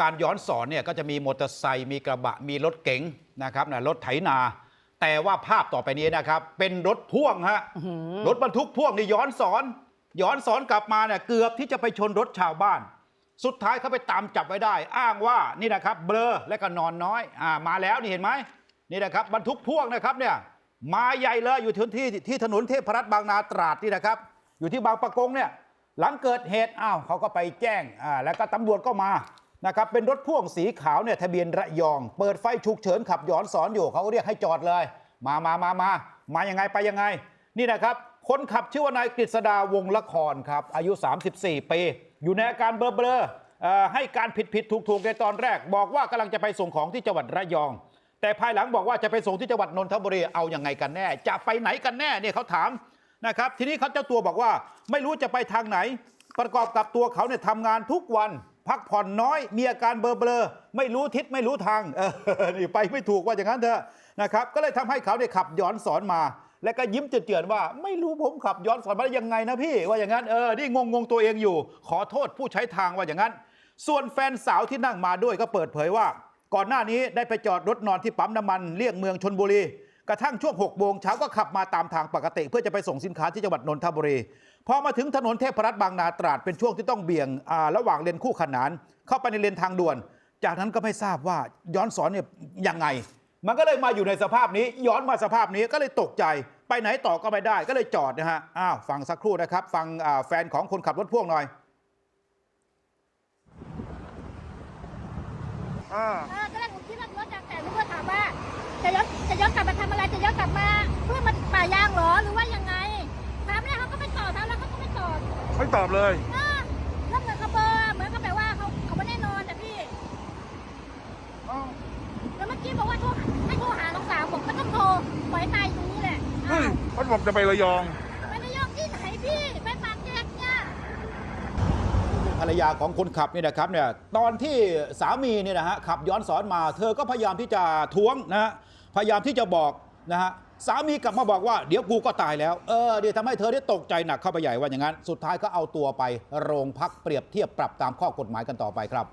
การย้อนสอนเนี่ยก็จะมีมอเตอร์ไซค์มีกระบะมีรถเก๋งนะครับนะรถไถนา แต่ว่าภาพต่อไปนี้นะครับ เป็นรถพ่วงฮะรถบรรทุกพ่วงนี่ย้อนสอน ย้อนสอนกลับมาเนี่ยเกือบที่จะไปชนรถชาวบ้าน สุดท้ายเขาไปตามจับไว้ได้ อ้างว่านี่นะครับ เบลอและก็นอนน้อยอ่ามาแล้วนี่เห็นไหมนี่นะครับบรรทุกพ่วงนะครับเนี่ยมาใหญ่เลยอยู่ที่ที่ที่ถนนเทพรัตน์บางนาตราดนี่นะครับ อยู่ที่บางปะกงเนี่ยหลังเกิดเหตุอ้าวเขาก็ไปแจ้งอ่าแล้วก็ตำรวจก็มา นะครับเป็นรถพ่วงสีขาวเนี่ยทะเบียนระยอง เปิดไฟฉุกเฉินขับย้อนสอนอยู่เขาก็เรียกให้จอดเลย มามามามามายังไงไปยังไง นี่นะครับ คนขับชื่อว่านายกฤษดาวงละครครับอายุ 34 ปี อยู่ในอาการเบลอเบลอๆให้การผิดผิดถูกถูกๆในตอนแรก บอกว่ากำลังจะไปส่งของที่จังหวัดระยอง แต่ภายหลังบอกว่าจะไปส่งที่จังหวัดนนทบุรีเอาอยังไงกันแน่ จะไปไหนกันแน่เนี่ยเขาถามนะครับทีนี้เขาเจ้าตัวบอกว่าไม่รู้จะไปทางไหน ประกอบกับตัวเขาเนี่ยทำงานทุกวัน พักผ่อนน้อย มีอาการเบลอๆไม่รู้ทิศไม่รู้ทางเออนี่ไปไม่ถูกว่าอย่างนั้นเถอะนะครับก็เลยทำให้เขาเนี่ยขับย้อนสอนมา แล้วก็ยิ้มเจือนๆว่า ไม่รู้ผมขับย้อนสอนมาได้ยังไงนะพี่ว่าอย่างนั้นเออนี่งงงๆตัวเองอยู่ ขอโทษผู้ใช้ทางว่าอย่างนั้น ส่วนแฟนสาวที่นั่งมาด้วยก็เปิดเผยว่า ก่อนหน้านี้ได้ไปจอดรถนอนที่ปั๊มน้ำมันเลี่ยงเมืองชนบุรี กระทั่งช่วง6โมงเช้าก็ขับมาตามทางปกติ เพื่อจะไปส่งสินค้าที่จังหวัดนนทบุรีพอมาถึงถนนเทพรัตน์บางนาตราดเป็นช่วงที่ต้องเบี่ยงระหว่างเลนคู่ขนาน เข้าไปในเลนทางด่วน จากนั้นก็ไม่ทราบว่าย้อนสอนเนี่ยยังไง มันก็เลยมาอยู่ในสภาพนี้ ย้อนมาสภาพนี้ก็เลยตกใจ ไปไหนต่อก็ไม่ได้ก็เลยจอดนะฮะอ้าวฟังสักครู่นะครับ ฟังแฟนของคนขับรถพ่วงหน่อยอ่า จะย้อนจะย้อนกลับมาทำอะไรจะย้อนกลับมาเพื่อมาป่ายางเหรอหรือว่ายังไงถามแล้วเขาก็ไม่ตอบถามแล้วเขาก็ไม่ตอบไม่ตอบเลย เออแล้วเหมือนเขาเบอร์เหมือนเขาแบบว่าเขาเขาไม่แน่นอนแต่พี่อ้าวแล้วเมื่อกี้บอกว่าโทรให้โทรหาน้องสาวบอกไม่ต้องโทรปล่อยตายตรงนี้แหละเฮ้ยเขาบอกจะไประยอง ไม่ได้ยอมที่ไหนพี่ไปปากแยกเนี่ย ภรรยาของคนขับเนี่ยนะครับเนี่ยตอนที่สามีเนี่ยนะฮะขับย้อนสอนมา เธอก็พยายามที่จะท้วงนะฮะพยายามที่จะบอกนะฮะสามีกลับมาบอกว่าเดี๋ยวกูก็ตายแล้วเออเดี๋ยวทำให้เธอได้ตกใจหนักเข้าไปใหญ่ว่าอย่างนั้น สุดท้ายก็เอาตัวไปโรงพักเปรียบเทียบปรับตามข้อกฎหมายกันต่อไปครับ